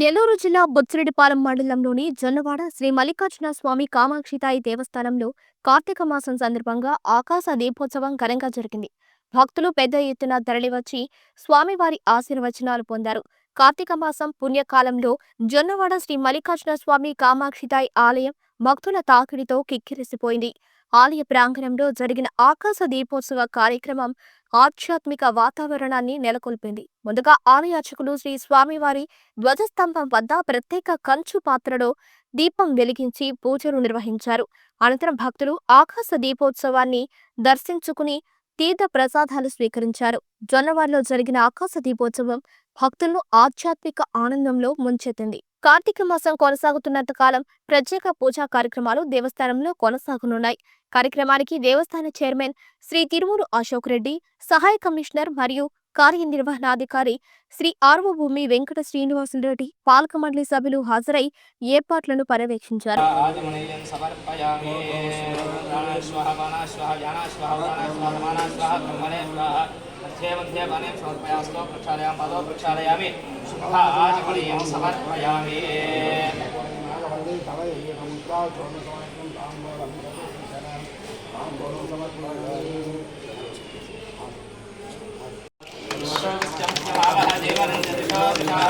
నెల్లూరు జిల్లా బొచ్చిరెడ్డిపాలెం మండలంలోని జొన్నవాడ శ్రీ మల్లికార్జున స్వామి కామాక్షితాయి దేవస్థానంలో కార్తీక మాసం సందర్భంగా ఆకాశ దీపోత్సవం ఘనంగా జరిగింది. భక్తులు పెద్ద ఎత్తున తరలివచ్చి స్వామివారి ఆశీర్వచనాలు పొందారు. కార్తీక మాసం పుణ్యకాలంలో జొన్నవాడ శ్రీ మల్లికార్జున స్వామి కామాక్షితాయి ఆలయం భక్తుల తాకిడితో కిక్కిరిసిపోయింది. ఆలయ ప్రాంగణంలో జరిగిన ఆకాశ దీపోత్సవ కార్యక్రమం ఆధ్యాత్మిక వాతావరణాన్ని నెలకొల్పింది. ముందుగా ఆలయ అర్చకులు శ్రీ స్వామివారి ధ్వజస్తంభం వద్ద ప్రత్యేక కంచు పాత్రలో దీపం వెలిగించి పూజలు నిర్వహించారు. అనంతరం భక్తులు ఆకాశ దీపోత్సవాన్ని దర్శించుకుని తీర్థ ప్రసాదాలు స్వీకరించారు. జొన్నవారిలో జరిగిన ఆకాశ దీపోత్సవం భక్తులను ఆధ్యాత్మిక ఆనందంలో ముంచెత్తింది. కార్తీక మాసం కొనసాగుతున్నంత కాలం ప్రత్యేక పూజా కార్యక్రమాలు దేవస్థానంలో కొనసాగనున్నాయి. కార్యక్రమానికి దేవస్థాన చైర్మన్ శ్రీ తిరుమూరు అశోక్ రెడ్డి సహాయ కమిషనర్ మరియు కార్యనిర్వహణాధికారి శ్రీ ఆర్వ భూమి వెంకట శ్రీనివాసులరెడ్డి పాలక మండలి సభ్యులు హాజరై ఏర్పాట్లను పర్యవేక్షించారు. ఆదిమనీయం సమర్పయామి ప్రాణాశ్వః పానాశ్వః వ్యానాశ్వః ఉదానాశ్వః సమానాశ్వః బ్రహ్మణే స్వాహ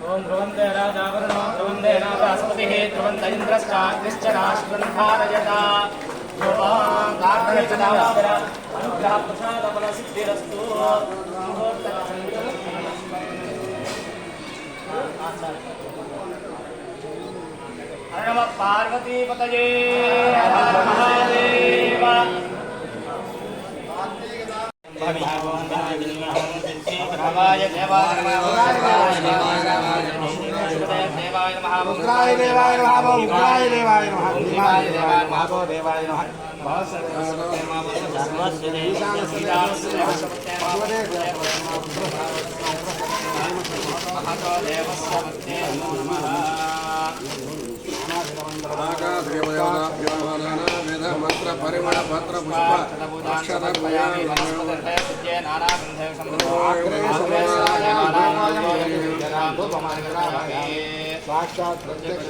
దిగ్విజయాభివృద్ధిరస్తు ఓం ధ్రువంతే రాజావరుణో ధ్రువంతే నారాస్పతిః ధ్రువంత ఇంద్రశ్చాగ్నిశ్చ రాష్ట్రంధారయత ధ్రువాం కార్తీకదావర అనుగ్రహ ప్రసాద ఫల సిద్ధిరస్తు హర నమ పార్వతీపతయే హర హర మహాదేవ భవాయ దేవాయ ఉగ్రాయ దేవాయ నమః. ఉగ్రాయ దేవాయ నమః. దేవాయ దేవాయ నమః దేవాయ నమః మంత్ర పరిమళ పత్ర పుష్ప అక్షర సాక్షాత్ ప్రత్యక్ష